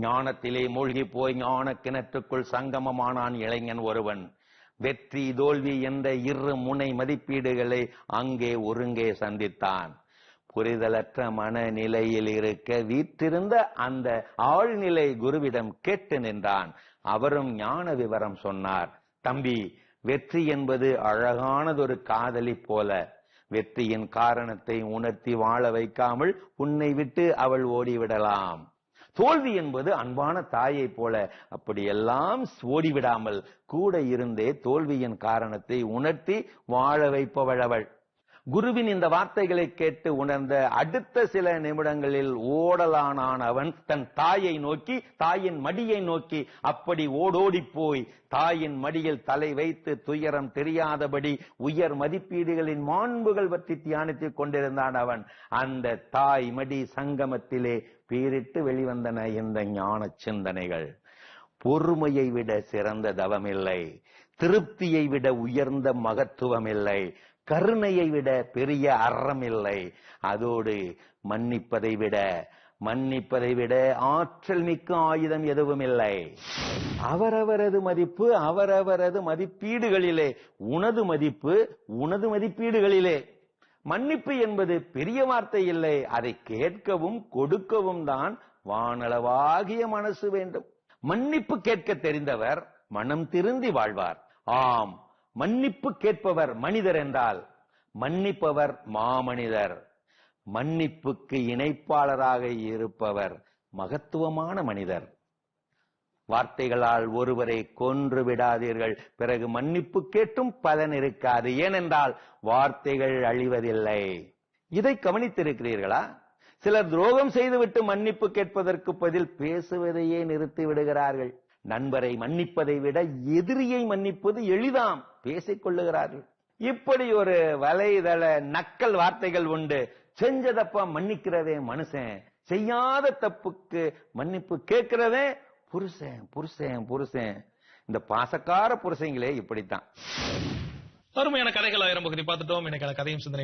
ஞானத்திலே மூழ்கி போய் ஞான கிணற்றுக்குள் சங்கமமானான் இளைஞன் ஒருவன். வெற்றி தோல்வி என்ற இரு முனை மதிப்பீடுகளை அங்கே ஒருங்கே சந்தித்தான். புரிதலற்ற மனநிலையில் இருக்க வீற்றிருந்த அந்த ஆழ்நிலை குருவிடம் கேட்டு நின்றான். அவரும் ஞான விவரம் சொன்னார். தம்பி வெற்றி என்பது அழகானதொரு காதலி போல. வெற்றியின் காரணத்தை உணர்த்தி வாழ வைக்காமல் உன்னை விட்டு அவள் ஓடிவிடலாம். தோல்வி என்பது அன்பான தாயைப் போல அப்படியெல்லாம் ஓடிவிடாமல் கூட இருந்தே தோல்வியின் காரணத்தை உணர்த்தி வாழ வைப்பவள் அவள். குருவின் இந்த வார்த்தைகளை கேட்டு உணர்ந்த அடுத்த சில நிமிடங்களில் ஓடலானான் அவன். தன் தாயை நோக்கி தாயின் மடியை நோக்கி அப்படி ஓடோடி போய் தாயின் மடியில் தலை வைத்து துயரம் தெரியாதபடி உயர் மதிப்பீடுகளின் மாண்புகள் பற்றி தியானித்துக் கொண்டிருந்தான் அவன். அந்த தாய் மடி சங்கமத்திலே பீரிட்டு வெளிவந்தன இந்த ஞான சிந்தனைகள். பொறுமையை விட சிறந்த தவமில்லை. திருப்தியை விட உயர்ந்த மகத்துவம் இல்லை கருணையை விட பெரிய அறம் இல்லை அதோடு மன்னிப்பதை விட மன்னிப்பதை விட ஆற்றல் மிக்க ஆயுதம் எதுவும் இல்லை அவரவரது மதிப்பு அவரவரது மதிப்பீடுகளிலே உனது மதிப்பு உனது மதிப்பீடுகளிலே. மன்னிப்பு என்பது பெரிய வார்த்தை இல்லை. அதை கேட்கவும் கொடுக்கவும் தான் வானளவாகிய மனசு வேண்டும். மன்னிப்பு கேட்க தெரிந்தவர் மனம் திருந்தி வாழ்வார். ஆம் மன்னிப்பு கேட்பவர் மனிதர் என்றால் மன்னிப்பவர் மாமனிதர். மன்னிப்புக்கு இணைப்பாளராக இருப்பவர் மகத்துவமான மனிதர். வார்த்தைகளால் ஒருவரை கொன்று விடாதீர்கள். பிறகு மன்னிப்பு கேட்டும் பலன் இருக்காது. ஏனென்றால் வார்த்தைகள் அழிவதில்லை. இதை கவனித்திருக்கிறீர்களா? சிலர் துரோகம் செய்துவிட்டு மன்னிப்பு கேட்பதற்கு பதில் பேசுவதையே நிறுத்தி விடுகிறார்கள். நண்பரை மன்னிப்பதை விட எதிரியை மன்னிப்பது எளிதாம். பேசிக் கொள்ளுகிறார்கள். இப்படி ஒரு வலைதள நக்கல் வார்த்தைகள் உண்டு. செஞ்சதப்ப மன்னிக்கிறதே மனுஷன். செய்யாத தப்புக்கு மன்னிப்பு கேட்கிறதே புருஷன் புருஷன் புருஷன். இந்த பாசக்கார புருஷங்களே இப்படித்தான். அருமையான கதைகள் ஆயிரம் பகுதி பார்த்துட்டோம். இன்னைக்கான கதையும் சிந்தனை